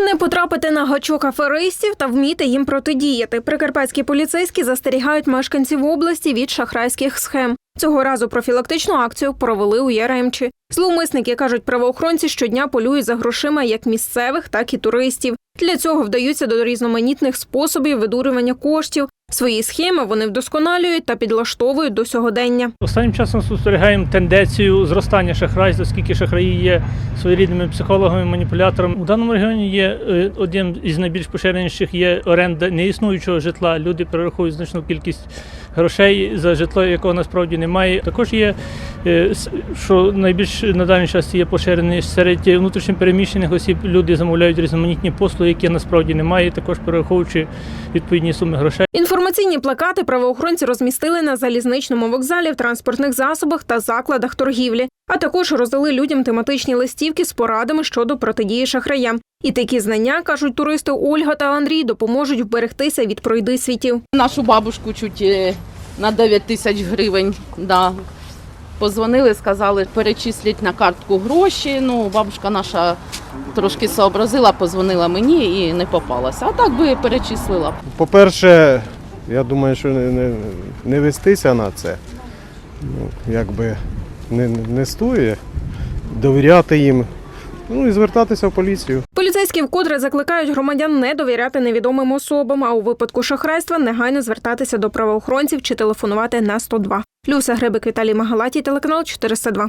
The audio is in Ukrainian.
Не потрапити на гачок аферистів та вміти їм протидіяти. Прикарпатські поліцейські застерігають мешканців області від шахрайських схем. Цього разу профілактичну акцію провели у Яремчі. Зловмисники кажуть, правоохоронці щодня полюють за грошима як місцевих, так і туристів. Для цього вдаються до різноманітних способів видурювання коштів. Свої схеми вони вдосконалюють та підлаштовують до сьогодення. Останнім часом спостерігаємо тенденцію зростання шахрайств, оскільки шахраї є своєрідними психологами, маніпуляторами. У даному регіоні є е, один із найбільш поширеніших є оренда неіснуючого житла. Люди перераховують значну кількість грошей за житло, якого насправді немає. Також є е, що найбільш на даний час є поширений серед внутрішньопереміщених осіб. Люди замовляють різноманітні послуги, які насправді немає, також перераховуючи відповідні суми грошей. Інформаційні плакати правоохоронці розмістили на залізничному вокзалі, в транспортних засобах та закладах торгівлі. А також роздали людям тематичні листівки з порадами щодо протидії шахраям. І такі знання, кажуть туристи Ольга та Андрій, допоможуть вберегтися від пройди світів. Нашу бабушку чуть е, на 9 тисяч гривень. Да. Позвонили, сказали, перечисліть на картку гроші. Ну, бабушка наша трошки сообразила, позвонила мені і не попалася. А так би перечислила. По-перше, я думаю, що не, не, не вестися на це. Ну, якби не, не стоїть. Довіряти їм. Ну і звертатися в поліцію. Поліцейські вкотре закликають громадян не довіряти невідомим особам, а у випадку шахрайства негайно звертатися до правоохоронців чи телефонувати на 102. Люся Грибик, Віталій Магалатій, телеканал 402.